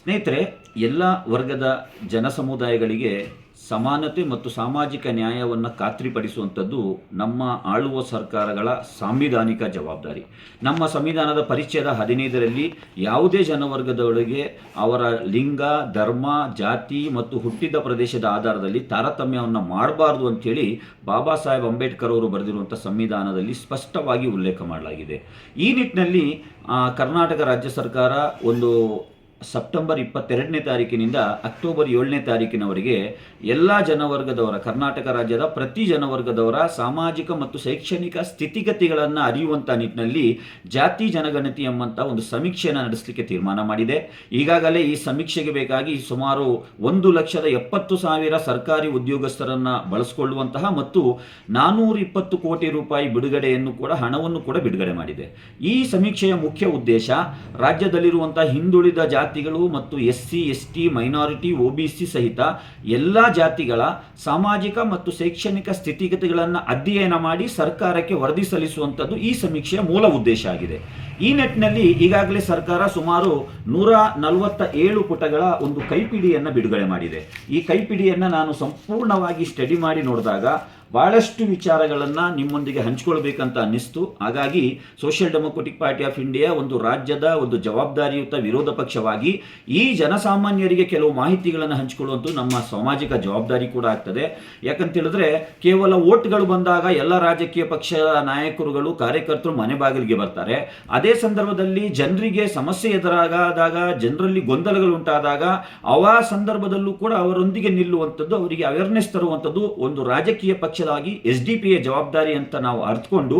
ಸ್ನೇಹಿತರೆ, ಎಲ್ಲ ವರ್ಗದ ಜನಸಮುದಾಯಗಳಿಗೆ ಸಮಾನತೆ ಮತ್ತು ಸಾಮಾಜಿಕ ನ್ಯಾಯವನ್ನು ಖಾತ್ರಿಪಡಿಸುವಂಥದ್ದು ನಮ್ಮ ಆಳುವ ಸರ್ಕಾರಗಳ ಸಾಂವಿಧಾನಿಕ ಜವಾಬ್ದಾರಿ. ನಮ್ಮ ಸಂವಿಧಾನದ ಪರಿಚಯದ ಹದಿನೈದರಲ್ಲಿ ಯಾವುದೇ ಜನವರ್ಗದೊಳಗೆ ಅವರ ಲಿಂಗ, ಧರ್ಮ, ಜಾತಿ ಮತ್ತು ಹುಟ್ಟಿದ ಪ್ರದೇಶದ ಆಧಾರದಲ್ಲಿ ತಾರತಮ್ಯವನ್ನು ಮಾಡಬಾರ್ದು ಅಂಥೇಳಿ ಬಾಬಾ ಸಾಹೇಬ್ ಅಂಬೇಡ್ಕರ್ ಅವರು ಬರೆದಿರುವಂಥ ಸಂವಿಧಾನದಲ್ಲಿ ಸ್ಪಷ್ಟವಾಗಿ ಉಲ್ಲೇಖ ಮಾಡಲಾಗಿದೆ. ಈ ನಿಟ್ಟಿನಲ್ಲಿ ಕರ್ನಾಟಕ ರಾಜ್ಯ ಸರ್ಕಾರ ಒಂದು ಸೆಪ್ಟೆಂಬರ್ ಇಪ್ಪತ್ತೆರಡನೇ ತಾರೀಕಿನಿಂದ ಅಕ್ಟೋಬರ್ ಏಳನೇ ತಾರೀಕಿನವರೆಗೆ ಎಲ್ಲ ಜನವರ್ಗದವರ, ಕರ್ನಾಟಕ ರಾಜ್ಯದ ಪ್ರತಿ ಜನವರ್ಗದವರ ಸಾಮಾಜಿಕ ಮತ್ತು ಶೈಕ್ಷಣಿಕ ಸ್ಥಿತಿಗತಿಗಳನ್ನು ಅರಿಯುವಂಥ ನಿಟ್ಟಿನಲ್ಲಿ ಜಾತಿ ಜನಗಣತಿ ಎಂಬಂಥ ಒಂದು ಸಮೀಕ್ಷೆಯನ್ನು ನಡೆಸಲಿಕ್ಕೆ ತೀರ್ಮಾನ ಮಾಡಿದೆ. ಈಗಾಗಲೇ ಈ ಸಮೀಕ್ಷೆಗೆ ಬೇಕಾಗಿ ಸುಮಾರು ಒಂದು ಲಕ್ಷದ ಎಪ್ಪತ್ತು ಸಾವಿರ ಸರ್ಕಾರಿ ಉದ್ಯೋಗಸ್ಥರನ್ನು ಬಳಸಿಕೊಳ್ಳುವಂತಹ ಮತ್ತು ನಾನೂರ ಇಪ್ಪತ್ತು ಕೋಟಿ ರೂಪಾಯಿ ಬಿಡುಗಡೆಯನ್ನು ಕೂಡ, ಹಣವನ್ನು ಕೂಡ ಬಿಡುಗಡೆ ಮಾಡಿದೆ. ಈ ಸಮೀಕ್ಷೆಯ ಮುಖ್ಯ ಉದ್ದೇಶ ರಾಜ್ಯದಲ್ಲಿರುವಂತಹ ಹಿಂದುಳಿದ ಜಾತಿಗಳು ಮತ್ತು S C S T minority, O B C ಸಹಿತ ಎಲ್ಲ ಜಾತಿಗಳ ಸಾಮಾಜಿಕ ಮತ್ತು ಶೈಕ್ಷಣಿಕ ಸ್ಥಿತಿಗತಿಗಳನ್ನು ಅಧ್ಯಯನ ಮಾಡಿ ಸರ್ಕಾರಕ್ಕೆ ವರದಿ ಸಲ್ಲಿಸುವಂಥದ್ದು ಈ ಸಮೀಕ್ಷೆಯ ಮೂಲ ಉದ್ದೇಶ ಆಗಿದೆ. ಈ ನಿಟ್ಟಿನಲ್ಲಿ ಈಗಾಗಲೇ ಸರ್ಕಾರ ಸುಮಾರು ನೂರ ನಲವತ್ತ ಏಳು ಪುಟಗಳ ಒಂದು ಕೈಪಿಡಿಯನ್ನು ಬಿಡುಗಡೆ ಮಾಡಿದೆ. ಈ ಕೈಪಿಡಿಯನ್ನು ನಾನು ಸಂಪೂರ್ಣವಾಗಿ ಸ್ಟಡಿ ಮಾಡಿ ನೋಡಿದಾಗ ಬಹಳಷ್ಟು ವಿಚಾರಗಳನ್ನು ನಿಮ್ಮೊಂದಿಗೆ ಹಂಚಿಕೊಳ್ಬೇಕಂತ ಅನ್ನಿಸ್ತು. ಹಾಗಾಗಿ social democratic party of India ಒಂದು ರಾಜ್ಯದ ಒಂದು ಜವಾಬ್ದಾರಿಯುತ ವಿರೋಧ ಪಕ್ಷವಾಗಿ ಈ ಜನಸಾಮಾನ್ಯರಿಗೆ ಕೆಲವು ಮಾಹಿತಿಗಳನ್ನು ಹಂಚಿಕೊಳ್ಳುವಂತ ನಮ್ಮ ಸಾಮಾಜಿಕ ಜವಾಬ್ದಾರಿ ಕೂಡ ಆಗ್ತದೆ. ಯಾಕಂತ ಹೇಳಿದ್ರೆ ಕೇವಲ ಓಟ್ಗಳು ಬಂದಾಗ ಎಲ್ಲ ರಾಜಕೀಯ ಪಕ್ಷದ ನಾಯಕರುಗಳು, ಕಾರ್ಯಕರ್ತರು ಮನೆ ಬಾಗಿಲಿಗೆ ಬರ್ತಾರೆ. ಅದೇ ಸಂದರ್ಭದಲ್ಲಿ ಜನರಿಗೆ ಸಮಸ್ಯೆ ಎದುರಾಗಾದಾಗ, ಜನರಲ್ಲಿ ಗೊಂದಲಗಳು ಉಂಟಾದಾಗ ಅವ ಸಂದರ್ಭದಲ್ಲೂ ಕೂಡ ಅವರೊಂದಿಗೆ ನಿಲ್ಲುವಂಥದ್ದು ಅವರಿಗೆ ಅವೇರ್ನೆಸ್ ತರುವಂಥದ್ದು ಒಂದು ರಾಜಕೀಯ ಪಕ್ಷದಾಗಿ ಎಸ್ ಡಿ ಪಿ ಎ ಜವಾಬ್ದಾರಿ ಅಂತ ನಾವು ಅರ್ಥಕೊಂಡು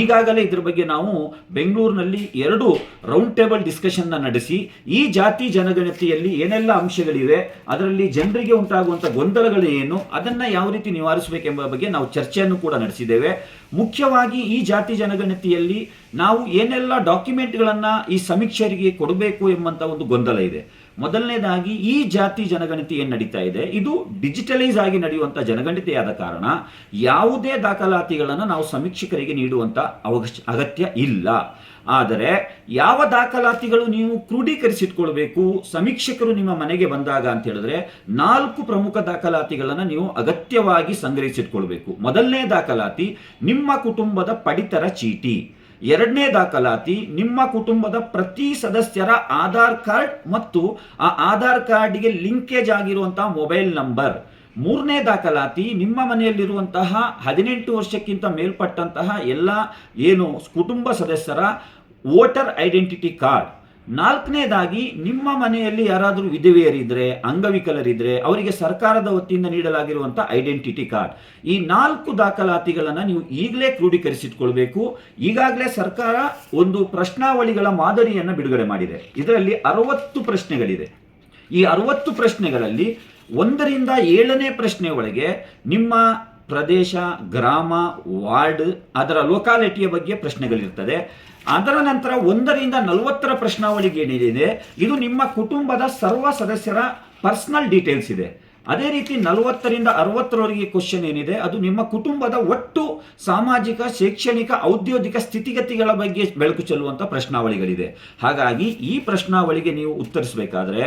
ಈಗಾಗಲೇ ಇದ್ರ ಬಗ್ಗೆ ನಾವು ಬೆಂಗಳೂರಿನಲ್ಲಿ ಎರಡು ರೌಂಡ್ ಟೇಬಲ್ ಡಿಸ್ಕಷನ್ನ ನಡೆಸಿ, ಈ ಜಾತಿ ಜನಗಣತಿಯಲ್ಲಿ ಏನೆಲ್ಲ ಅಂಶಗಳಿವೆ, ಅದರಲ್ಲಿ ಜನರಿಗೆ ಉಂಟಾಗುವಂಥ ಗೊಂದಲಗಳು ಏನು, ಅದನ್ನು ಯಾವ ರೀತಿ ನಿವಾರಿಸಬೇಕೆಂಬ ಬಗ್ಗೆ ನಾವು ಚರ್ಚೆಯನ್ನು ಕೂಡ ನಡೆಸಿದ್ದೇವೆ. ಮುಖ್ಯವಾಗಿ ಈ ಜಾತಿ ಜನಗಣತಿಯಲ್ಲಿ ನಾವು ಏನೆಲ್ಲ ಡಾಕ್ಯುಮೆಂಟ್ಗಳನ್ನು ಈ ಸಮೀಕ್ಷರಿಗೆ ಕೊಡಬೇಕು ಎಂಬಂಥ ಒಂದು ಗೊಂದಲ ಇದೆ. ಮೊದಲನೇದಾಗಿ, ಈ ಜಾತಿ ಜನಗಣತಿ ಏನು ನಡೀತಾ ಇದೆ? ಇದು ಡಿಜಿಟಲೈಸ್ ಆಗಿ ನಡೆಯುವಂಥ ಜನಗಣತಿಯಾದ ಕಾರಣ ಯಾವುದೇ ದಾಖಲಾತಿಗಳನ್ನು ನಾವು ಸಮೀಕ್ಷಕರಿಗೆ ನೀಡುವಂಥ ಅಗತ್ಯ ಇಲ್ಲ. ಆದರೆ, ಯಾವ ದಾಖಲಾತಿಗಳು ನೀವು ಕ್ರೋಢೀಕರಿಸಿಟ್ಕೊಳ್ಬೇಕು ಸಮೀಕ್ಷಕರು ನಿಮ್ಮ ಮನೆಗೆ ಬಂದಾಗ ಅಂತ ಹೇಳಿದ್ರೆ ನಾಲ್ಕು ಪ್ರಮುಖ ದಾಖಲಾತಿಗಳನ್ನು ನೀವು ಅಗತ್ಯವಾಗಿ ಸಂಗ್ರಹಿಸಿಟ್ಕೊಳ್ಬೇಕು. ಮೊದಲನೇ ದಾಖಲಾತಿ, ನಿಮ್ಮ ಕುಟುಂಬದ ಪಡಿತರ ಚೀಟಿ. ಎರಡನೇ ದಾಖಲಾತಿ ನಿಮ್ಮ ಕುಟುಂಬದ ಪ್ರತಿ ಸದಸ್ಯರ ಆಧಾರ್ ಕಾರ್ಡ್ ಮತ್ತು ಆ ಆಧಾರ್ ಕಾರ್ಡ್ಗೆ ಲಿಂಕೇಜ್ ಆಗಿರುವಂತಹ ಮೊಬೈಲ್ ನಂಬರ್. ಮೂರನೇ ದಾಖಲಾತಿ ನಿಮ್ಮ ಮನೆಯಲ್ಲಿರುವಂತಹ ಹದಿನೆಂಟು ವರ್ಷಕ್ಕಿಂತ ಮೇಲ್ಪಟ್ಟಂತಹ ಎಲ್ಲ ಏನು ಕುಟುಂಬ ಸದಸ್ಯರ ವೋಟರ್ ಐಡೆಂಟಿಟಿ ಕಾರ್ಡ್. ನಾಲ್ಕನೇದಾಗಿ, ನಿಮ್ಮ ಮನೆಯಲ್ಲಿ ಯಾರಾದರೂ ವಿಧವೆಯರಿದ್ರೆ, ಅಂಗವಿಕಲರಿದ್ರೆ, ಅವರಿಗೆ ಸರ್ಕಾರದ ವತಿಯಿಂದ ನೀಡಲಾಗಿರುವಂಥ ಐಡೆಂಟಿಟಿ ಕಾರ್ಡ್. ಈ ನಾಲ್ಕು ದಾಖಲಾತಿಗಳನ್ನು ನೀವು ಈಗಲೇ ಕ್ರೋಢೀಕರಿಸಿಟ್ಕೊಳ್ಬೇಕು. ಈಗಾಗಲೇ ಸರ್ಕಾರ ಒಂದು ಪ್ರಶ್ನಾವಳಿಗಳ ಮಾದರಿಯನ್ನು ಬಿಡುಗಡೆ ಮಾಡಿದೆ. ಇದರಲ್ಲಿ ಅರವತ್ತು ಪ್ರಶ್ನೆಗಳಿದೆ. ಈ ಅರವತ್ತು ಪ್ರಶ್ನೆಗಳಲ್ಲಿ ಒಂದರಿಂದ ಏಳನೇ ಪ್ರಶ್ನೆ ಒಳಗೆ ನಿಮ್ಮ ಪ್ರದೇಶ, ಗ್ರಾಮ, ವಾರ್ಡ್ ಅದರ ಲೋಕಾಲಿಟಿಯ ಬಗ್ಗೆ ಪ್ರಶ್ನೆಗಳಿರ್ತದೆ. ಅದರ ನಂತರ ಒಂದರಿಂದ ನಲವತ್ತರ ಪ್ರಶ್ನಾವಳಿಗೆ ಏನಿದೆ ಇದು ನಿಮ್ಮ ಕುಟುಂಬದ ಸರ್ವ ಸದಸ್ಯರ ಪರ್ಸನಲ್ ಡೀಟೇಲ್ಸ್ ಇದೆ. ಅದೇ ರೀತಿ ನಲವತ್ತರಿಂದ ಅರವತ್ತರವರೆಗೆ ಕ್ವಶನ್ ಏನಿದೆ, ಅದು ನಿಮ್ಮ ಕುಟುಂಬದ ಒಟ್ಟು ಸಾಮಾಜಿಕ, ಶೈಕ್ಷಣಿಕ, ಔದ್ಯೋಗಿಕ ಸ್ಥಿತಿಗತಿಗಳ ಬಗ್ಗೆ ಬೆಳಕು ಚೆಲ್ಲುವಂಥ ಪ್ರಶ್ನಾವಳಿಗಳಿದೆ. ಹಾಗಾಗಿ ಈ ಪ್ರಶ್ನಾವಳಿಗೆ ನೀವು ಉತ್ತರಿಸಬೇಕಾದ್ರೆ,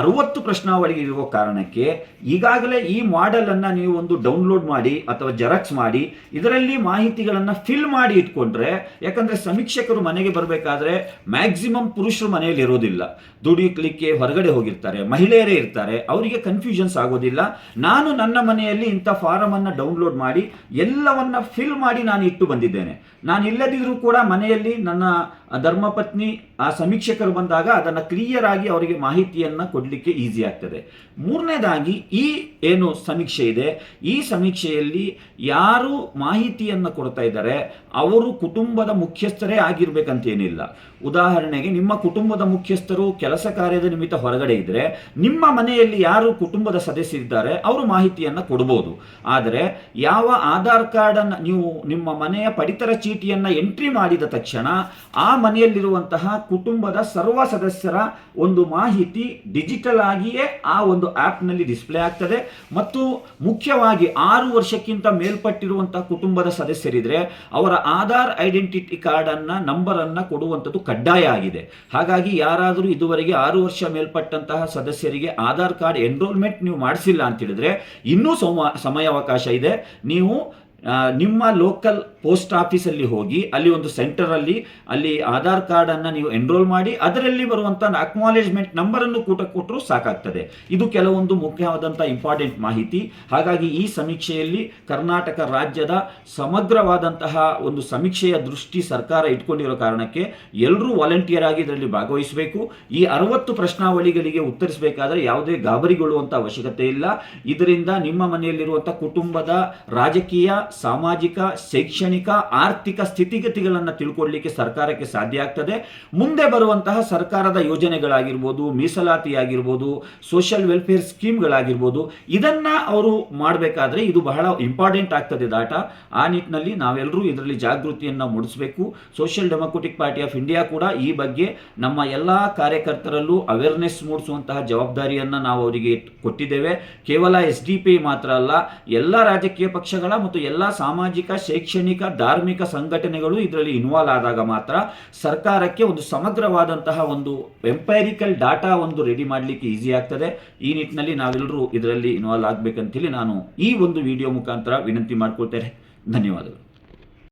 ಅರವತ್ತು ಪ್ರಶ್ನಾವಳಿಗೆ ಇರುವ ಕಾರಣಕ್ಕೆ ಈಗಾಗಲೇ ಈ ಮಾಡೆಲ್ ಅನ್ನ ನೀವು ಒಂದು ಡೌನ್ಲೋಡ್ ಮಾಡಿ ಅಥವಾ ಜೆರಾಕ್ಸ್ ಮಾಡಿ, ಇದರಲ್ಲಿ ಮಾಹಿತಿಗಳನ್ನು ಫಿಲ್ ಮಾಡಿ ಇಟ್ಕೊಂಡ್ರೆ, ಯಾಕಂದ್ರೆ ಸಮೀಕ್ಷಕರು ಮನೆಗೆ ಬರಬೇಕಾದ್ರೆ ಮ್ಯಾಕ್ಸಿಮಮ್ ಪುರುಷರು ಮನೆಯಲ್ಲಿ ಇರೋದಿಲ್ಲ ದುಡಿಯಲಿಕ್ಕೆ ಹೊರಗಡೆ ಹೋಗಿರ್ತಾರೆ, ಮಹಿಳೆಯರೇ ಇರ್ತಾರೆ, ಅವರಿಗೆ ಕನ್ಫ್ಯೂಷನ್ಸ್ ಆಗೋದಿಲ್ಲ ನಾನು ನನ್ನ ಮನೆಯಲ್ಲಿ ಇಂಥ ಫಾರಮ್ ಅನ್ನ ಡೌನ್ಲೋಡ್ ಮಾಡಿ ಎಲ್ಲವನ್ನ ಫಿಲ್ ಮಾಡಿ ನಾನು ಇಟ್ಟು ಬಂದಿದ್ದೇನೆ. ನಾನು ಇಲ್ಲದಿದ್ರೂ ಕೂಡ ಮನೆಯಲ್ಲಿ ನನ್ನ ಧರ್ಮಪತ್ನಿ, ಆ ಸಮೀಕ್ಷಕರು ಬಂದಾಗ ಅದನ್ನು ಕ್ಲಿಯರ್ ಆಗಿ ಅವರಿಗೆ ಮಾಹಿತಿಯನ್ನು ಕೊಡಲಿಕ್ಕೆ ಈಸಿ ಆಗ್ತದೆ. ಮೂರನೇದಾಗಿ ಈ ಏನು ಸಮೀಕ್ಷೆ ಇದೆ? ಈ ಸಮೀಕ್ಷೆಯಲ್ಲಿ ಯಾರು ಮಾಹಿತಿಯನ್ನು ಕೊಡ್ತಾ ಇದ್ದಾರೆ? ಅವರು ಕುಟುಂಬದ ಮುಖ್ಯಸ್ಥರೇ ಆಗಿರ್ಬೇಕಂತೇನಿಲ್ಲ ಉದಾಹರಣೆಗೆ ನಿಮ್ಮ ಕುಟುಂಬದ ಮುಖ್ಯಸ್ಥರು ಕೆಲಸ ಕಾರ್ಯದ ನಿಮಿತ್ತ ಹೊರಗಡೆ ಇದ್ರೆ ನಿಮ್ಮ ಮನೆಯಲ್ಲಿ ಯಾರು ಕುಟುಂಬದ ಸದಸ್ಯ ಸದಸ್ಯರಿದ್ದಾರೆ ಅವರು ಮಾಹಿತಿಯನ್ನು ಕೊಡ್ಬೋದು. ಆದರೆ ಯಾವ ಆಧಾರ್ ಕಾರ್ಡನ್ನು ನೀವು ನಿಮ್ಮ ಮನೆಯ ಪಡಿತರ ಚೀಟಿಯನ್ನು ಎಂಟ್ರಿ ಮಾಡಿದ ತಕ್ಷಣ ಆ ಮನೆಯಲ್ಲಿರುವಂತಹ ಕುಟುಂಬದ ಸರ್ವ ಸದಸ್ಯರ ಒಂದು ಮಾಹಿತಿ ಡಿಜಿಟಲ್ ಆಗಿಯೇ ಆ ಒಂದು ಆ್ಯಪ್ನಲ್ಲಿ ಡಿಸ್ಪ್ಲೇ ಆಗ್ತದೆ. ಮತ್ತು ಮುಖ್ಯವಾಗಿ ಆರು ವರ್ಷಕ್ಕಿಂತ ಮೇಲ್ಪಟ್ಟಿರುವಂತಹ ಕುಟುಂಬದ ಸದಸ್ಯರಿದ್ರೆ ಅವರ ಆಧಾರ್ ಐಡೆಂಟಿಟಿ ಕಾರ್ಡನ್ನು, ನಂಬರನ್ನು ಕೊಡುವಂಥದ್ದು ಕಡ್ಡಾಯ ಆಗಿದೆ. ಹಾಗಾಗಿ ಯಾರಾದರೂ ಇದುವರೆಗೆ ಆರು ವರ್ಷ ಮೇಲ್ಪಟ್ಟಂತಹ ಸದಸ್ಯರಿಗೆ ಆಧಾರ್ ಕಾರ್ಡ್ ಎನ್ರೋಲ್ಮೆಂಟ್ ನೀವು ಮಾಡಿಸಿಲ್ಲ ಅಂತ ಹೇಳಿದ್ರೆ ಇನ್ನೂ ಸಮ ಸಮಯಾವಕಾಶ ಇದೆ. ನೀವು ನಿಮ್ಮ ಲೋಕಲ್ ಪೋಸ್ಟ್ ಆಫೀಸಲ್ಲಿ ಹೋಗಿ, ಅಲ್ಲಿ ಒಂದು ಸೆಂಟರಲ್ಲಿ ಅಲ್ಲಿ ಆಧಾರ್ ಕಾರ್ಡನ್ನು ನೀವು ಎನ್ರೋಲ್ ಮಾಡಿ, ಅದರಲ್ಲಿ ಬರುವಂಥ ಅಕ್ನಾಲೇಜ್ಮೆಂಟ್ ನಂಬರನ್ನು ಕೂಟ ಕೊಟ್ಟರು ಸಾಕಾಗ್ತದೆ. ಇದು ಕೆಲವೊಂದು ಮುಖ್ಯವಾದಂಥ ಇಂಪಾರ್ಟೆಂಟ್ ಮಾಹಿತಿ. ಹಾಗಾಗಿ ಈ ಸಮೀಕ್ಷೆಯಲ್ಲಿ ಕರ್ನಾಟಕ ರಾಜ್ಯದ ಸಮಗ್ರವಾದಂತಹ ಒಂದು ಸಮೀಕ್ಷೆಯ ದೃಷ್ಟಿ ಸರ್ಕಾರ ಇಟ್ಕೊಂಡಿರೋ ಕಾರಣಕ್ಕೆ ಎಲ್ಲರೂ ವಾಲಂಟಿಯರ್ ಆಗಿ ಇದರಲ್ಲಿ ಭಾಗವಹಿಸಬೇಕು. ಈ ಅರವತ್ತು ಪ್ರಶ್ನಾವಳಿಗಳಿಗೆ ಉತ್ತರಿಸಬೇಕಾದ್ರೆ ಯಾವುದೇ ಗಾಬರಿಗೊಳ್ಳುವಂಥ ಅವಶ್ಯಕತೆ ಇಲ್ಲ. ಇದರಿಂದ ನಿಮ್ಮ ಮನೆಯಲ್ಲಿರುವಂಥ ಕುಟುಂಬದ ರಾಜಕೀಯ ಸಾಮಾಜಿಕ, ಶೈಕ್ಷಣಿಕ, ಆರ್ಥಿಕ ಸ್ಥಿತಿಗತಿಗಳನ್ನು ತಿಳ್ಕೊಳ್ಳಿಕ್ಕೆ ಸರ್ಕಾರಕ್ಕೆ ಸಾಧ್ಯ ಆಗ್ತದೆ. ಮುಂದೆ ಬರುವಂತಹ ಸರ್ಕಾರದ ಯೋಜನೆಗಳಾಗಿರ್ಬೋದು ಮೀಸಲಾತಿ ಆಗಿರ್ಬೋದು ಸೋಷಿಯಲ್ ವೆಲ್ಫೇರ್ ಸ್ಕೀಮ್ಗಳಾಗಿರ್ಬೋದು ಇದನ್ನ ಅವರು ಮಾಡಬೇಕಾದ್ರೆ ಇದು ಬಹಳ ಇಂಪಾರ್ಟೆಂಟ್ ಆಗ್ತದೆ ಡಾಟಾ ಆ ನಿಟ್ಟಿನಲ್ಲಿ ನಾವೆಲ್ಲರೂ ಇದರಲ್ಲಿ ಜಾಗೃತಿಯನ್ನು ಮೂಡಿಸಬೇಕು. Social democratic party of India ಕೂಡ ಈ ಬಗ್ಗೆ ನಮ್ಮ ಎಲ್ಲ ಕಾರ್ಯಕರ್ತರಲ್ಲೂ ಅವೇರ್ನೆಸ್ ಮೂಡಿಸುವಂತಹ ಜವಾಬ್ದಾರಿಯನ್ನು ನಾವು ಅವರಿಗೆ ಕೊಟ್ಟಿದ್ದೇವೆ. ಕೇವಲ ಎಸ್ ಡಿ ಪಿ ಮಾತ್ರ ಅಲ್ಲ, ಎಲ್ಲ ರಾಜಕೀಯ ಪಕ್ಷಗಳ ಮತ್ತು ಎಲ್ಲ ಸಾಮಾಜಿಕ, ಶೈಕ್ಷಣಿಕ, ಧಾರ್ಮಿಕ ಸಂಘಟನೆಗಳು ಇದರಲ್ಲಿ ಇನ್ವಾಲ್ವ್ ಆದಾಗ ಮಾತ್ರ ಸರ್ಕಾರಕ್ಕೆ ಒಂದು ಸಮಗ್ರವಾದಂತಹ ಒಂದು ಎಂಪೈರಿಕಲ್ ಡಾಟಾ ಒಂದು ರೆಡಿ ಮಾಡಲಿಕ್ಕೆ ಈಸಿ ಆಗ್ತದೆ. ಈ ನಿಟ್ಟಿನಲ್ಲಿ ನಾವೆಲ್ಲರೂ ಇದರಲ್ಲಿ ಇನ್ವಾಲ್ವ್ ಆಗಬೇಕಂತೇಳಿ ನಾನು ಈ ಒಂದು ವಿಡಿಯೋ ಮುಖಾಂತರ ವಿನಂತಿ ಮಾಡ್ಕೊಳ್ತೇನೆ. ಧನ್ಯವಾದಗಳು.